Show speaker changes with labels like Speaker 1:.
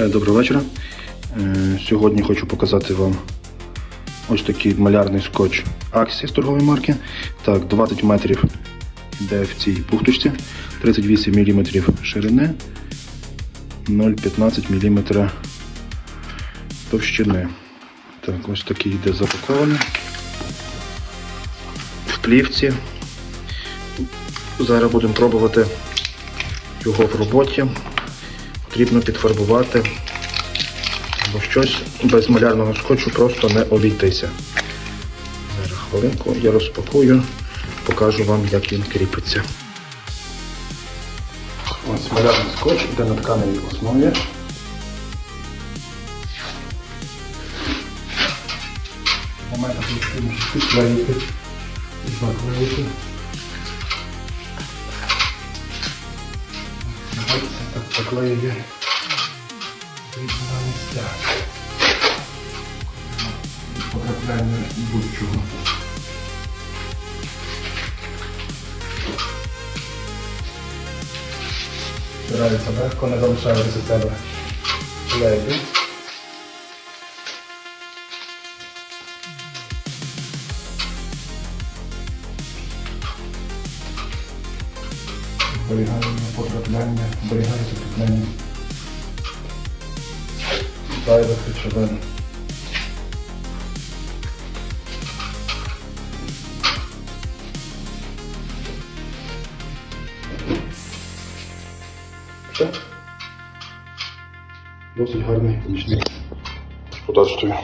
Speaker 1: Е, Доброго вечора. Е, Сьогодні хочу показати вам ось такий малярний скотч Axis торгової марки. Так, 20 метрів йде в цій бухточці, 38 мм ширини, 0,15 мм товщини. Так, ось такий йде запакований. В плівці. Зараз будемо пробувати його в роботі потрібно підфарбувати, бо щось без малярного скотчу просто не обійтися. Зараз хвилинку я розпакую, покажу вам, як він кріпиться. Ось малярний скотч йде на тканевій основі. Мене потрібно підклеїти, заклеїти. Поклеює на місцях. Потрапляння будь-чого. Збирається легко, не залишаю за себе леді. Зберігання потрапляння, зберігання потрапляння. Зайвих речовин. Все. Досить гарний помічник господарствою.